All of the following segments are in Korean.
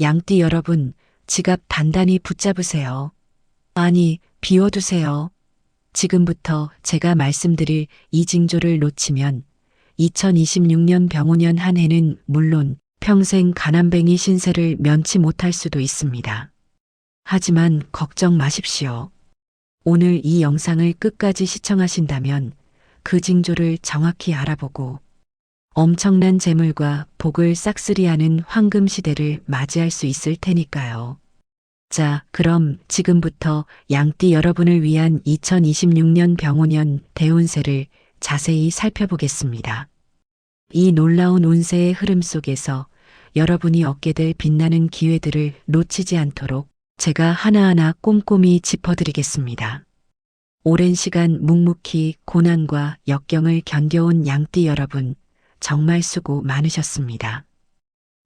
양띠 여러분, 지갑 단단히 붙잡으세요. 아니, 비워두세요. 지금부터 제가 말씀드릴 이 징조를 놓치면 2026년 병오년 한 해는 물론 평생 가난뱅이 신세를 면치 못할 수도 있습니다. 하지만 걱정 마십시오. 오늘 이 영상을 끝까지 시청하신다면 그 징조를 정확히 알아보고 엄청난 재물과 복을 싹쓸이하는 황금 시대를 맞이할 수 있을 테니까요. 자, 그럼 지금부터 양띠 여러분을 위한 2026년 병오년 대운세를 자세히 살펴보겠습니다. 이 놀라운 운세의 흐름 속에서 여러분이 얻게 될 빛나는 기회들을 놓치지 않도록 제가 하나하나 꼼꼼히 짚어드리겠습니다. 오랜 시간 묵묵히 고난과 역경을 견뎌온 양띠 여러분, 정말 수고 많으셨습니다.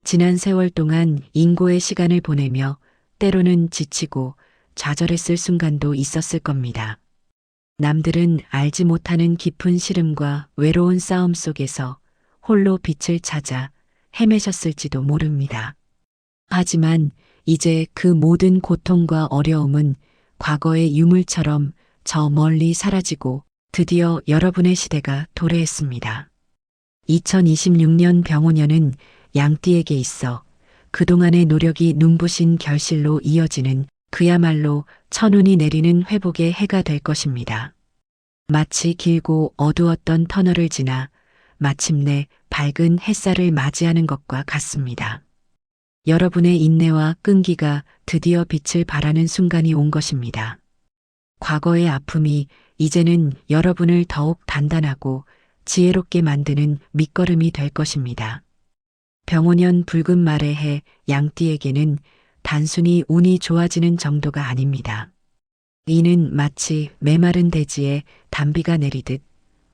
지난 세월 동안 인고의 시간을 보내며 때로는 지치고 좌절했을 순간도 있었을 겁니다. 남들은 알지 못하는 깊은 시름과 외로운 싸움 속에서 홀로 빛을 찾아 헤매셨을지도 모릅니다. 하지만 이제 그 모든 고통과 어려움은 과거의 유물처럼 저 멀리 사라지고 드디어 여러분의 시대가 도래했습니다. 2026년 병오년은 양띠에게 있어 그동안의 노력이 눈부신 결실로 이어지는 그야말로 천운이 내리는 회복의 해가 될 것입니다. 마치 길고 어두웠던 터널을 지나 마침내 밝은 햇살을 맞이하는 것과 같습니다. 여러분의 인내와 끈기가 드디어 빛을 발하는 순간이 온 것입니다. 과거의 아픔이 이제는 여러분을 더욱 단단하고 지혜롭게 만드는 밑거름이 될 것입니다. 병오년 붉은 말의 해 양띠에게는 단순히 운이 좋아지는 정도가 아닙니다. 이는 마치 메마른 대지에 단비가 내리듯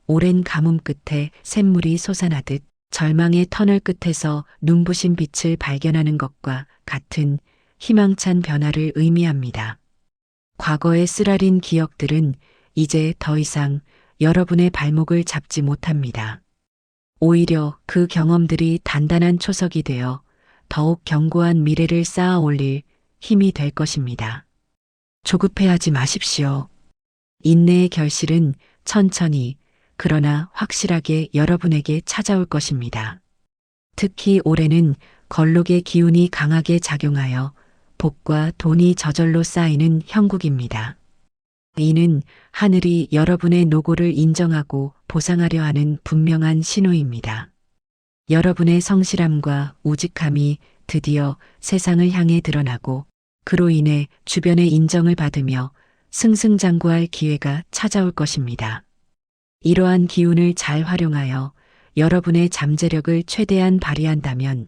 오랜 가뭄 끝에 샘물이 솟아나듯 절망의 터널 끝에서 눈부신 빛을 발견하는 것과 같은 희망찬 변화를 의미합니다. 과거의 쓰라린 기억들은 이제 더 이상 여러분의 발목을 잡지 못합니다. 오히려 그 경험들이 단단한 초석이 되어 더욱 견고한 미래를 쌓아 올릴 힘이 될 것입니다. 조급해하지 마십시오. 인내의 결실은 천천히 그러나 확실하게 여러분에게 찾아올 것입니다. 특히 올해는 걸록의 기운이 강하게 작용하여 복과 돈이 저절로 쌓이는 형국입니다. 이는 하늘이 여러분의 노고를 인정하고 보상하려 하는 분명한 신호입니다. 여러분의 성실함과 우직함이 드디어 세상을 향해 드러나고 그로 인해 주변의 인정을 받으며 승승장구할 기회가 찾아올 것입니다. 이러한 기운을 잘 활용하여 여러분의 잠재력을 최대한 발휘한다면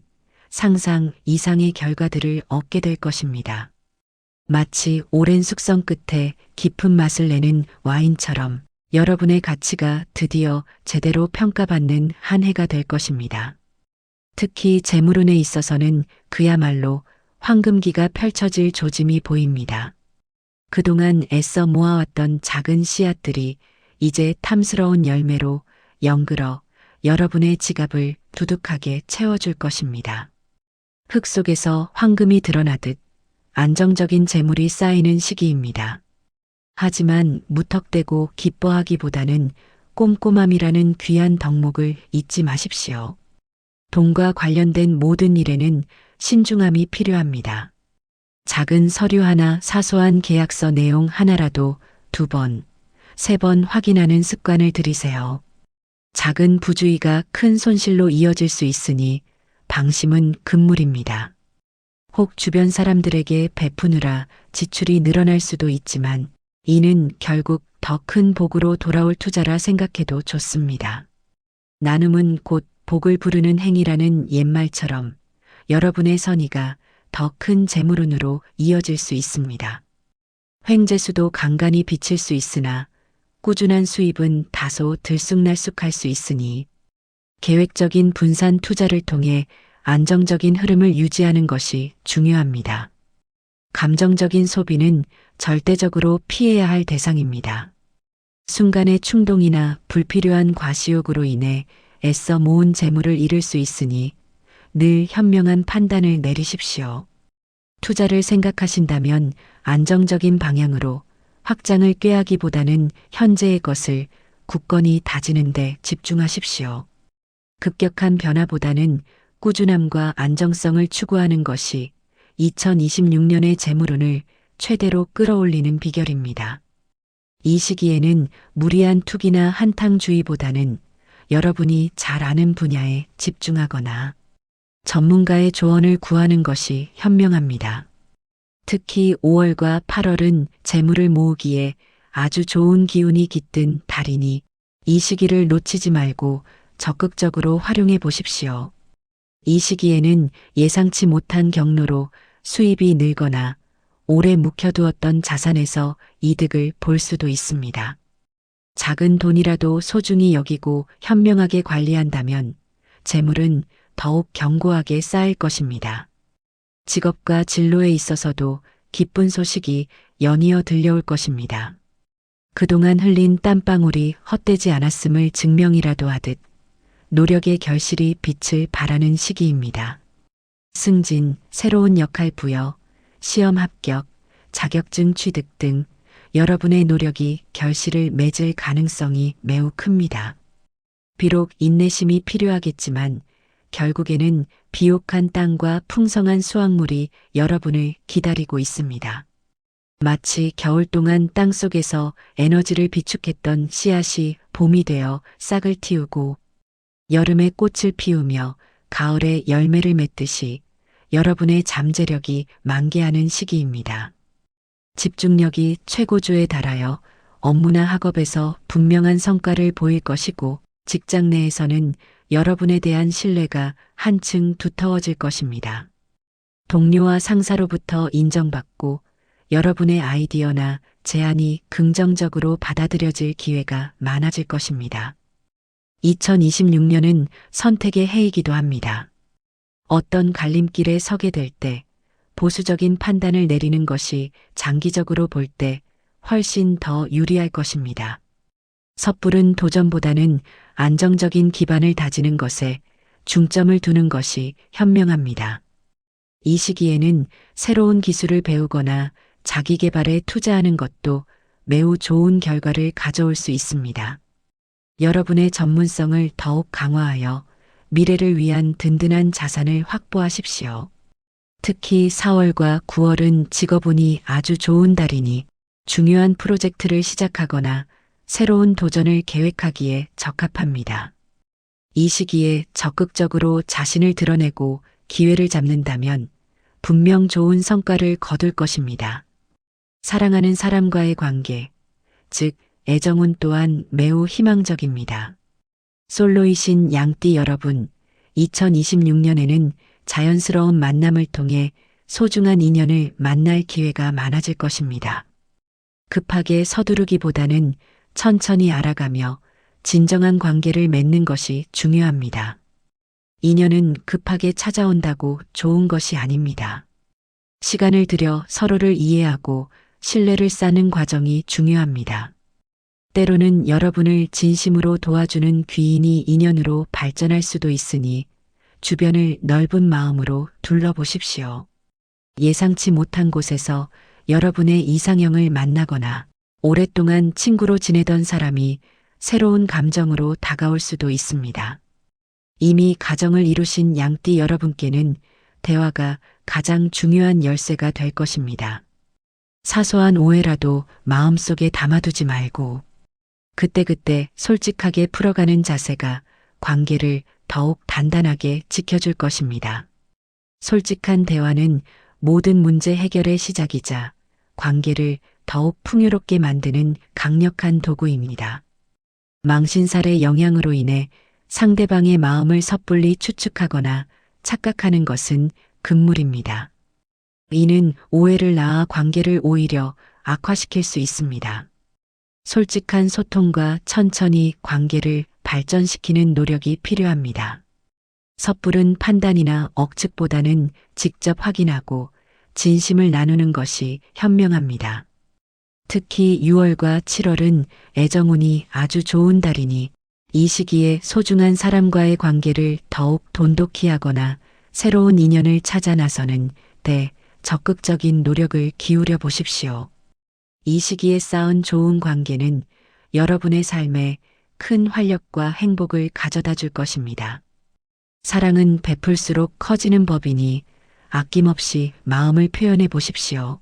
상상 이상의 결과들을 얻게 될 것입니다. 마치 오랜 숙성 끝에 깊은 맛을 내는 와인처럼 여러분의 가치가 드디어 제대로 평가받는 한 해가 될 것입니다. 특히 재물운에 있어서는 그야말로 황금기가 펼쳐질 조짐이 보입니다. 그동안 애써 모아왔던 작은 씨앗들이 이제 탐스러운 열매로 영글어 여러분의 지갑을 두둑하게 채워줄 것입니다. 흙 속에서 황금이 드러나듯 안정적인 재물이 쌓이는 시기입니다. 하지만 무턱대고 기뻐하기보다는 꼼꼼함이라는 귀한 덕목을 잊지 마십시오. 돈과 관련된 모든 일에는 신중함이 필요합니다. 작은 서류 하나, 사소한 계약서 내용 하나라도 두 번, 세 번 확인하는 습관을 들이세요. 작은 부주의가 큰 손실로 이어질 수 있으니 방심은 금물입니다. 혹 주변 사람들에게 베푸느라 지출이 늘어날 수도 있지만 이는 결국 더 큰 복으로 돌아올 투자라 생각해도 좋습니다. 나눔은 곧 복을 부르는 행위라는 옛말처럼 여러분의 선의가 더 큰 재물운으로 이어질 수 있습니다. 횡재수도 간간히 비칠 수 있으나 꾸준한 수입은 다소 들쑥날쑥할 수 있으니 계획적인 분산 투자를 통해 안정적인 흐름을 유지하는 것이 중요합니다. 감정적인 소비는 절대적으로 피해야 할 대상입니다. 순간의 충동이나 불필요한 과시욕으로 인해 애써 모은 재물을 잃을 수 있으니 늘 현명한 판단을 내리십시오. 투자를 생각하신다면 안정적인 방향으로 확장을 꾀하기보다는 현재의 것을 굳건히 다지는데 집중하십시오. 급격한 변화보다는 꾸준함과 안정성을 추구하는 것이 2026년의 재물운을 최대로 끌어올리는 비결입니다. 이 시기에는 무리한 투기나 한탕주의보다는 여러분이 잘 아는 분야에 집중하거나 전문가의 조언을 구하는 것이 현명합니다. 특히 5월과 8월은 재물을 모으기에 아주 좋은 기운이 깃든 달이니 이 시기를 놓치지 말고 적극적으로 활용해 보십시오. 이 시기에는 예상치 못한 경로로 수입이 늘거나 오래 묵혀두었던 자산에서 이득을 볼 수도 있습니다. 작은 돈이라도 소중히 여기고 현명하게 관리한다면 재물은 더욱 견고하게 쌓일 것입니다. 직업과 진로에 있어서도 기쁜 소식이 연이어 들려올 것입니다. 그동안 흘린 땀방울이 헛되지 않았음을 증명이라도 하듯 노력의 결실이 빛을 발하는 시기입니다. 승진, 새로운 역할 부여, 시험 합격, 자격증 취득 등 여러분의 노력이 결실을 맺을 가능성이 매우 큽니다. 비록 인내심이 필요하겠지만 결국에는 비옥한 땅과 풍성한 수확물이 여러분을 기다리고 있습니다. 마치 겨울 동안 땅 속에서 에너지를 비축했던 씨앗이 봄이 되어 싹을 틔우고 여름에 꽃을 피우며 가을에 열매를 맺듯이 여러분의 잠재력이 만개하는 시기입니다. 집중력이 최고조에 달하여 업무나 학업에서 분명한 성과를 보일 것이고 직장 내에서는 여러분에 대한 신뢰가 한층 두터워질 것입니다. 동료와 상사로부터 인정받고 여러분의 아이디어나 제안이 긍정적으로 받아들여질 기회가 많아질 것입니다. 2026년은 선택의 해이기도 합니다. 어떤 갈림길에 서게 될 때 보수적인 판단을 내리는 것이 장기적으로 볼 때 훨씬 더 유리할 것입니다. 섣부른 도전보다는 안정적인 기반을 다지는 것에 중점을 두는 것이 현명합니다. 이 시기에는 새로운 기술을 배우거나 자기 개발에 투자하는 것도 매우 좋은 결과를 가져올 수 있습니다. 여러분의 전문성을 더욱 강화하여 미래를 위한 든든한 자산을 확보하십시오. 특히 4월과 9월은 직업운이 아주 좋은 달이니 중요한 프로젝트를 시작하거나 새로운 도전을 계획하기에 적합합니다. 이 시기에 적극적으로 자신을 드러내고 기회를 잡는다면 분명 좋은 성과를 거둘 것입니다. 사랑하는 사람과의 관계, 즉 애정운 또한 매우 희망적입니다. 솔로이신 양띠 여러분, 2026년에는 자연스러운 만남을 통해 소중한 인연을 만날 기회가 많아질 것입니다. 급하게 서두르기보다는 천천히 알아가며 진정한 관계를 맺는 것이 중요합니다. 인연은 급하게 찾아온다고 좋은 것이 아닙니다. 시간을 들여 서로를 이해하고 신뢰를 쌓는 과정이 중요합니다. 때로는 여러분을 진심으로 도와주는 귀인이 인연으로 발전할 수도 있으니 주변을 넓은 마음으로 둘러보십시오. 예상치 못한 곳에서 여러분의 이상형을 만나거나 오랫동안 친구로 지내던 사람이 새로운 감정으로 다가올 수도 있습니다. 이미 가정을 이루신 양띠 여러분께는 대화가 가장 중요한 열쇠가 될 것입니다. 사소한 오해라도 마음속에 담아두지 말고 그때그때 솔직하게 풀어가는 자세가 관계를 더욱 단단하게 지켜줄 것입니다. 솔직한 대화는 모든 문제 해결의 시작이자 관계를 더욱 풍요롭게 만드는 강력한 도구입니다. 망신살의 영향으로 인해 상대방의 마음을 섣불리 추측하거나 착각하는 것은 금물입니다. 이는 오해를 낳아 관계를 오히려 악화시킬 수 있습니다. 솔직한 소통과 천천히 관계를 발전시키는 노력이 필요합니다. 섣부른 판단이나 억측보다는 직접 확인하고 진심을 나누는 것이 현명합니다. 특히 6월과 7월은 애정운이 아주 좋은 달이니 이 시기에 소중한 사람과의 관계를 더욱 돈독히 하거나 새로운 인연을 찾아 나서는 때 적극적인 노력을 기울여 보십시오. 이 시기에 쌓은 좋은 관계는 여러분의 삶에 큰 활력과 행복을 가져다 줄 것입니다. 사랑은 베풀수록 커지는 법이니 아낌없이 마음을 표현해 보십시오.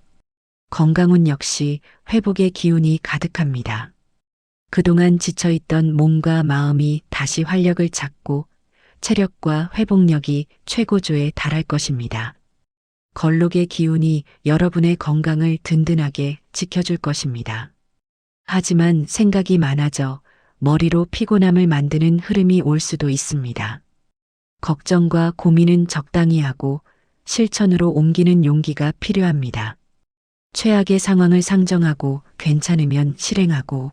건강운 역시 회복의 기운이 가득합니다. 그동안 지쳐있던 몸과 마음이 다시 활력을 찾고 체력과 회복력이 최고조에 달할 것입니다. 걸록의 기운이 여러분의 건강을 든든하게 지켜줄 것입니다. 하지만 생각이 많아져 머리로 피곤함을 만드는 흐름이 올 수도 있습니다. 걱정과 고민은 적당히 하고 실천으로 옮기는 용기가 필요합니다. 최악의 상황을 상정하고 괜찮으면 실행하고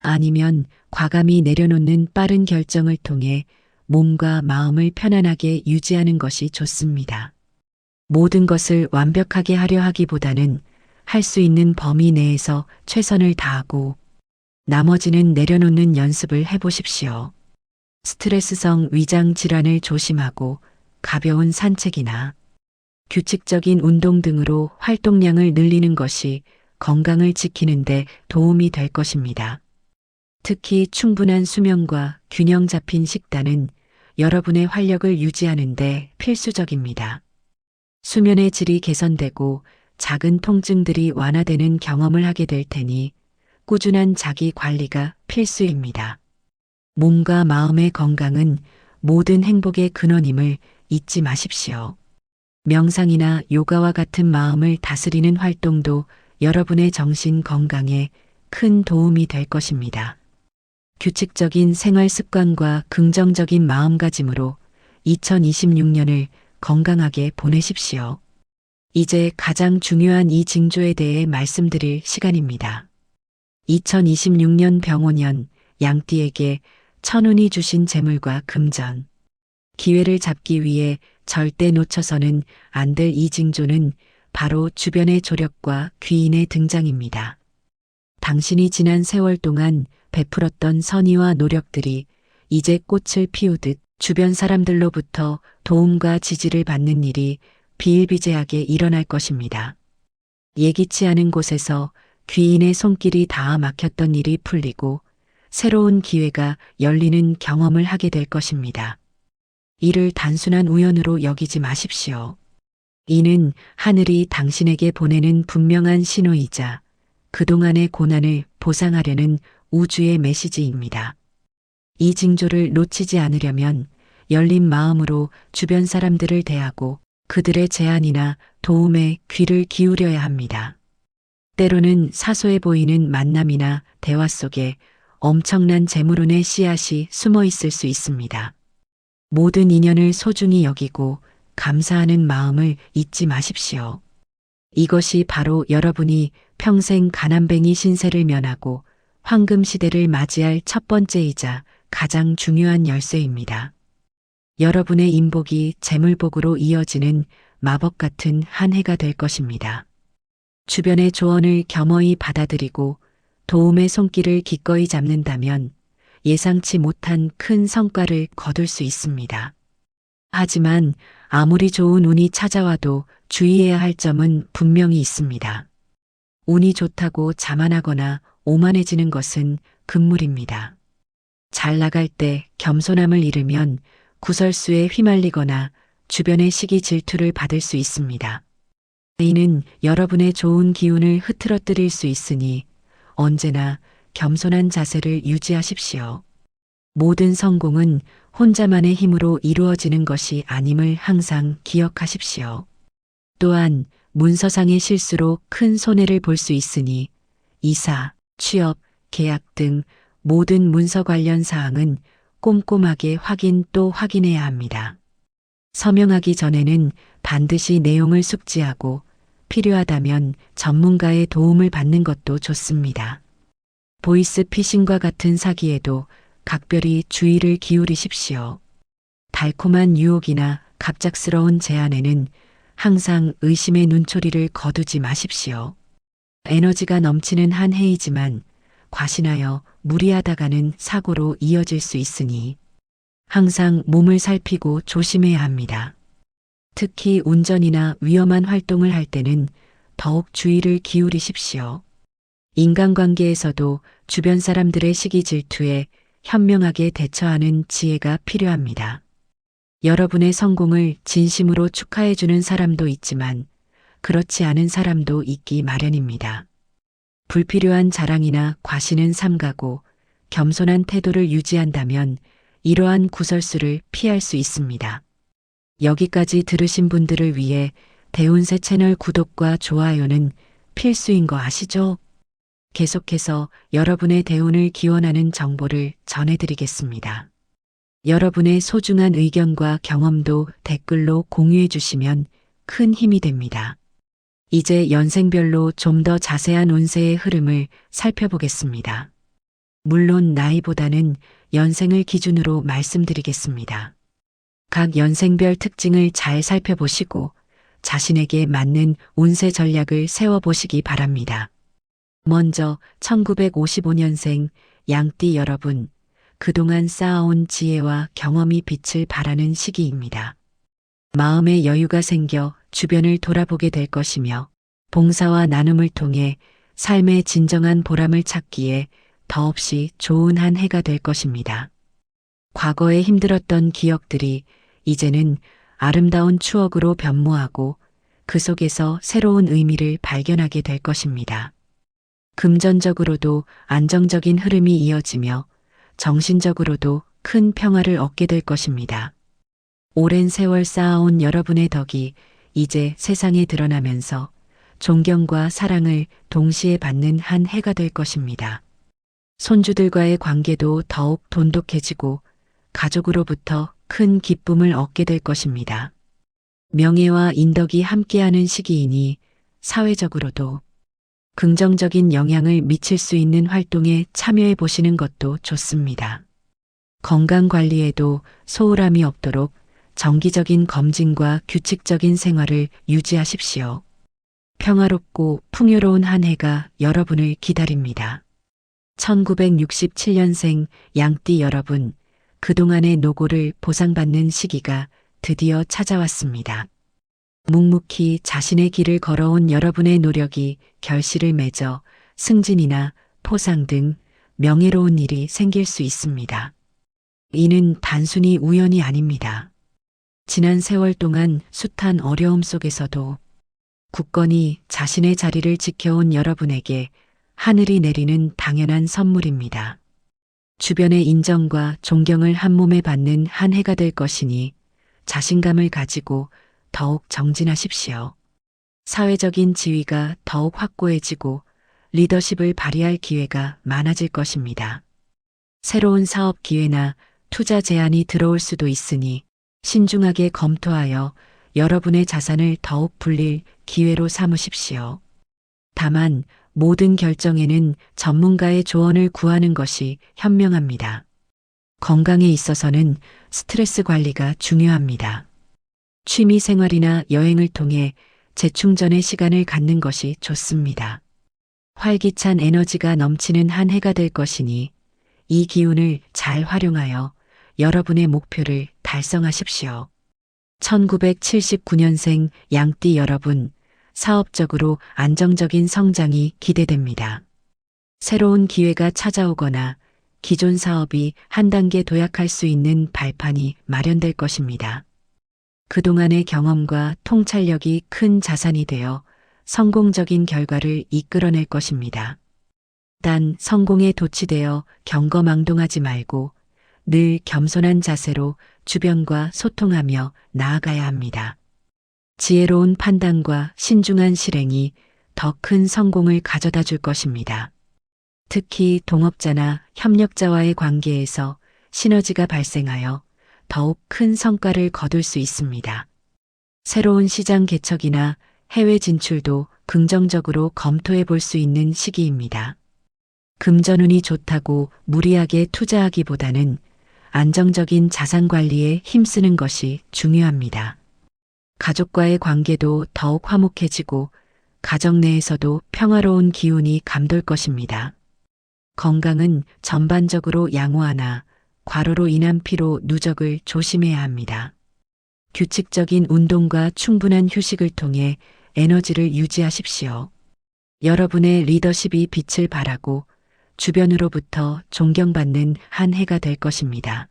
아니면 과감히 내려놓는 빠른 결정을 통해 몸과 마음을 편안하게 유지하는 것이 좋습니다. 모든 것을 완벽하게 하려 하기보다는 할 수 있는 범위 내에서 최선을 다하고 나머지는 내려놓는 연습을 해보십시오. 스트레스성 위장 질환을 조심하고 가벼운 산책이나 규칙적인 운동 등으로 활동량을 늘리는 것이 건강을 지키는데 도움이 될 것입니다. 특히 충분한 수면과 균형 잡힌 식단은 여러분의 활력을 유지하는데 필수적입니다. 수면의 질이 개선되고 작은 통증들이 완화되는 경험을 하게 될 테니 꾸준한 자기 관리가 필수입니다. 몸과 마음의 건강은 모든 행복의 근원임을 잊지 마십시오. 명상이나 요가와 같은 마음을 다스리는 활동도 여러분의 정신 건강에 큰 도움이 될 것입니다. 규칙적인 생활 습관과 긍정적인 마음가짐으로 2026년을 건강하게 보내십시오. 이제 가장 중요한 이 징조에 대해 말씀드릴 시간입니다. 2026년 병원년 양띠에게 천운이 주신 재물과 금전. 기회를 잡기 위해 절대 놓쳐서는 안 될 이 징조는 바로 주변의 조력과 귀인의 등장입니다. 당신이 지난 세월 동안 베풀었던 선의와 노력들이 이제 꽃을 피우듯 주변 사람들로부터 도움과 지지를 받는 일이 비일비재하게 일어날 것입니다. 예기치 않은 곳에서 귀인의 손길이 닿아 막혔던 일이 풀리고 새로운 기회가 열리는 경험을 하게 될 것입니다. 이를 단순한 우연으로 여기지 마십시오. 이는 하늘이 당신에게 보내는 분명한 신호이자 그동안의 고난을 보상하려는 우주의 메시지입니다. 이 징조를 놓치지 않으려면 열린 마음으로 주변 사람들을 대하고 그들의 제안이나 도움에 귀를 기울여야 합니다. 때로는 사소해 보이는 만남이나 대화 속에 엄청난 재물운의 씨앗이 숨어 있을 수 있습니다. 모든 인연을 소중히 여기고 감사하는 마음을 잊지 마십시오. 이것이 바로 여러분이 평생 가난뱅이 신세를 면하고 황금 시대를 맞이할 첫 번째이자 가장 중요한 열쇠입니다. 여러분의 인복이 재물복으로 이어지는 마법 같은 한 해가 될 것입니다. 주변의 조언을 겸허히 받아들이고 도움의 손길을 기꺼이 잡는다면 예상치 못한 큰 성과를 거둘 수 있습니다. 하지만 아무리 좋은 운이 찾아와도 주의해야 할 점은 분명히 있습니다. 운이 좋다고 자만하거나 오만해지는 것은 금물입니다. 잘 나갈 때 겸손함을 잃으면 구설수에 휘말리거나 주변의 시기 질투를 받을 수 있습니다. 이는 여러분의 좋은 기운을 흐트러뜨릴 수 있으니 언제나 겸손한 자세를 유지하십시오. 모든 성공은 혼자만의 힘으로 이루어지는 것이 아님을 항상 기억하십시오. 또한 문서상의 실수로 큰 손해를 볼 수 있으니 이사, 취업, 계약 등 모든 문서 관련 사항은 꼼꼼하게 확인 또 확인해야 합니다. 서명하기 전에는 반드시 내용을 숙지하고 필요하다면 전문가의 도움을 받는 것도 좋습니다. 보이스 피싱과 같은 사기에도 각별히 주의를 기울이십시오. 달콤한 유혹이나 갑작스러운 제안에는 항상 의심의 눈초리를 거두지 마십시오. 에너지가 넘치는 한 해이지만 과신하여 무리하다가는 사고로 이어질 수 있으니 항상 몸을 살피고 조심해야 합니다. 특히 운전이나 위험한 활동을 할 때는 더욱 주의를 기울이십시오. 인간관계에서도 주변 사람들의 시기 질투에 현명하게 대처하는 지혜가 필요합니다. 여러분의 성공을 진심으로 축하해주는 사람도 있지만 그렇지 않은 사람도 있기 마련입니다. 불필요한 자랑이나 과시는 삼가고 겸손한 태도를 유지한다면 이러한 구설수를 피할 수 있습니다. 여기까지 들으신 분들을 위해 대운세 채널 구독과 좋아요는 필수인 거 아시죠? 계속해서 여러분의 대운을 기원하는 정보를 전해드리겠습니다. 여러분의 소중한 의견과 경험도 댓글로 공유해 주시면 큰 힘이 됩니다. 이제 연생별로 좀 더 자세한 운세의 흐름을 살펴보겠습니다. 물론 나이보다는 연생을 기준으로 말씀드리겠습니다. 각 연생별 특징을 잘 살펴보시고 자신에게 맞는 운세 전략을 세워보시기 바랍니다. 먼저 1955년생 양띠 여러분, 그동안 쌓아온 지혜와 경험이 빛을 발하는 시기입니다. 마음의 여유가 생겨 주변을 돌아보게 될 것이며 봉사와 나눔을 통해 삶의 진정한 보람을 찾기에 더없이 좋은 한 해가 될 것입니다. 과거에 힘들었던 기억들이 이제는 아름다운 추억으로 변모하고 그 속에서 새로운 의미를 발견하게 될 것입니다. 금전적으로도 안정적인 흐름이 이어지며 정신적으로도 큰 평화를 얻게 될 것입니다. 오랜 세월 쌓아온 여러분의 덕이 이제 세상에 드러나면서 존경과 사랑을 동시에 받는 한 해가 될 것입니다. 손주들과의 관계도 더욱 돈독해지고 가족으로부터 큰 기쁨을 얻게 될 것입니다. 명예와 인덕이 함께하는 시기이니 사회적으로도 긍정적인 영향을 미칠 수 있는 활동에 참여해 보시는 것도 좋습니다. 건강 관리에도 소홀함이 없도록 정기적인 검진과 규칙적인 생활을 유지하십시오. 평화롭고 풍요로운 한 해가 여러분을 기다립니다. 1967년생 양띠 여러분, 그동안의 노고를 보상받는 시기가 드디어 찾아왔습니다. 묵묵히 자신의 길을 걸어온 여러분의 노력이 결실을 맺어 승진이나 포상 등 명예로운 일이 생길 수 있습니다. 이는 단순히 우연이 아닙니다. 지난 세월 동안 숱한 어려움 속에서도 굳건히 자신의 자리를 지켜온 여러분에게 하늘이 내리는 당연한 선물입니다. 주변의 인정과 존경을 한 몸에 받는 한 해가 될 것이니 자신감을 가지고 더욱 정진하십시오. 사회적인 지위가 더욱 확고해지고 리더십을 발휘할 기회가 많아질 것입니다. 새로운 사업 기회나 투자 제안이 들어올 수도 있으니 신중하게 검토하여 여러분의 자산을 더욱 불릴 기회로 삼으십시오. 다만 모든 결정에는 전문가의 조언을 구하는 것이 현명합니다. 건강에 있어서는 스트레스 관리가 중요합니다. 취미 생활이나 여행을 통해 재충전의 시간을 갖는 것이 좋습니다. 활기찬 에너지가 넘치는 한 해가 될 것이니 이 기운을 잘 활용하여 여러분의 목표를 달성하십시오. 1979년생 양띠 여러분, 사업적으로 안정적인 성장이 기대됩니다. 새로운 기회가 찾아오거나 기존 사업이 한 단계 도약할 수 있는 발판이 마련될 것입니다. 그동안의 경험과 통찰력이 큰 자산이 되어 성공적인 결과를 이끌어낼 것입니다. 단 성공에 도취되어 경거망동하지 말고 늘 겸손한 자세로 주변과 소통하며 나아가야 합니다. 지혜로운 판단과 신중한 실행이 더 큰 성공을 가져다 줄 것입니다. 특히 동업자나 협력자와의 관계에서 시너지가 발생하여 더욱 큰 성과를 거둘 수 있습니다. 새로운 시장 개척이나 해외 진출도 긍정적으로 검토해 볼 수 있는 시기입니다. 금전운이 좋다고 무리하게 투자하기보다는 안정적인 자산 관리에 힘쓰는 것이 중요합니다. 가족과의 관계도 더욱 화목해지고 가정 내에서도 평화로운 기운이 감돌 것입니다. 건강은 전반적으로 양호하나 과로로 인한 피로 누적을 조심해야 합니다. 규칙적인 운동과 충분한 휴식을 통해 에너지를 유지하십시오. 여러분의 리더십이 빛을 발하고 주변으로부터 존경받는 한 해가 될 것입니다.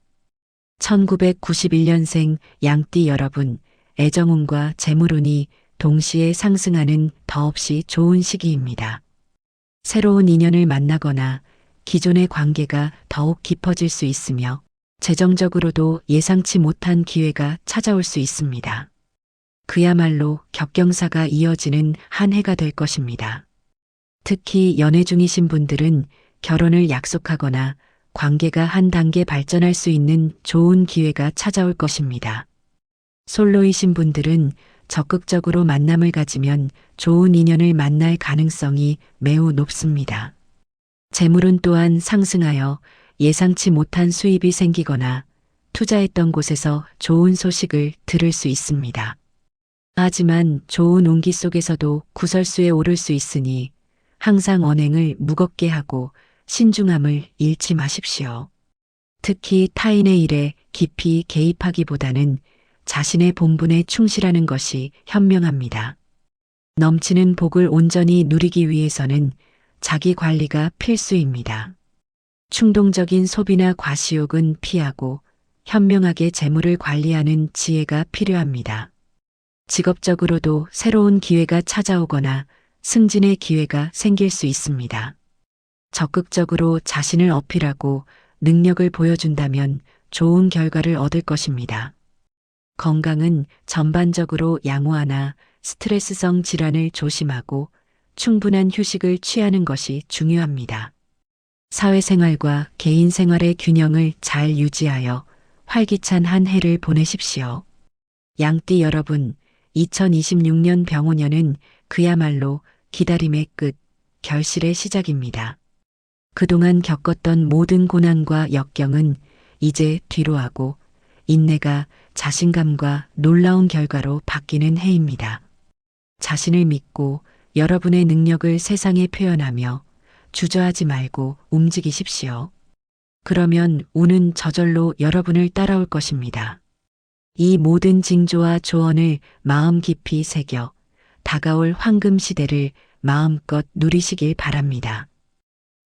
1991년생 양띠 여러분, 애정운과 재물운이 동시에 상승하는 더없이 좋은 시기입니다. 새로운 인연을 만나거나 기존의 관계가 더욱 깊어질 수 있으며 재정적으로도 예상치 못한 기회가 찾아올 수 있습니다. 그야말로 격경사가 이어지는 한 해가 될 것입니다. 특히 연애 중이신 분들은 결혼을 약속하거나 관계가 한 단계 발전할 수 있는 좋은 기회가 찾아올 것입니다. 솔로이신 분들은 적극적으로 만남을 가지면 좋은 인연을 만날 가능성이 매우 높습니다. 재물은 또한 상승하여 예상치 못한 수입이 생기거나 투자했던 곳에서 좋은 소식을 들을 수 있습니다. 하지만 좋은 운기 속에서도 구설수에 오를 수 있으니 항상 언행을 무겁게 하고 신중함을 잃지 마십시오. 특히 타인의 일에 깊이 개입하기보다는 자신의 본분에 충실하는 것이 현명합니다. 넘치는 복을 온전히 누리기 위해서는 자기 관리가 필수입니다. 충동적인 소비나 과시욕은 피하고 현명하게 재물을 관리하는 지혜가 필요합니다. 직업적으로도 새로운 기회가 찾아오거나 승진의 기회가 생길 수 있습니다. 적극적으로 자신을 어필하고 능력을 보여준다면 좋은 결과를 얻을 것입니다. 건강은 전반적으로 양호하나 스트레스성 질환을 조심하고 충분한 휴식을 취하는 것이 중요합니다. 사회생활과 개인 생활의 균형을 잘 유지하여 활기찬 한 해를 보내십시오. 양띠 여러분, 2026년 병오년은 그야말로 기다림의 끝, 결실의 시작입니다. 그동안 겪었던 모든 고난과 역경은 이제 뒤로 하고 인내가 자신감과 놀라운 결과로 바뀌는 해입니다. 자신을 믿고 여러분의 능력을 세상에 표현하며 주저하지 말고 움직이십시오. 그러면 운은 저절로 여러분을 따라올 것입니다. 이 모든 징조와 조언을 마음 깊이 새겨 다가올 황금 시대를 마음껏 누리시길 바랍니다.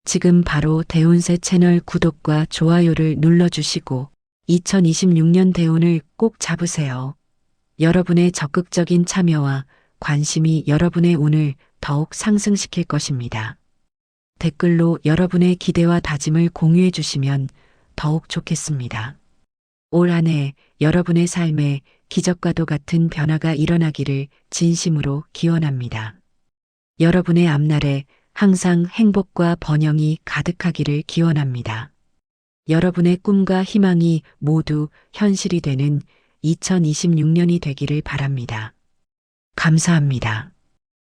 지금 바로 대운세 채널 구독과 좋아요를 눌러주시고 2026년 대운을 꼭 잡으세요. 여러분의 적극적인 참여와 관심이 여러분의 운을 더욱 상승시킬 것입니다. 댓글로 여러분의 기대와 다짐을 공유해 주시면 더욱 좋겠습니다. 올 한 해 여러분의 삶에 기적과도 같은 변화가 일어나기를 진심으로 기원합니다. 여러분의 앞날에 항상 행복과 번영이 가득하기를 기원합니다. 여러분의 꿈과 희망이 모두 현실이 되는 2026년이 되기를 바랍니다. 감사합니다.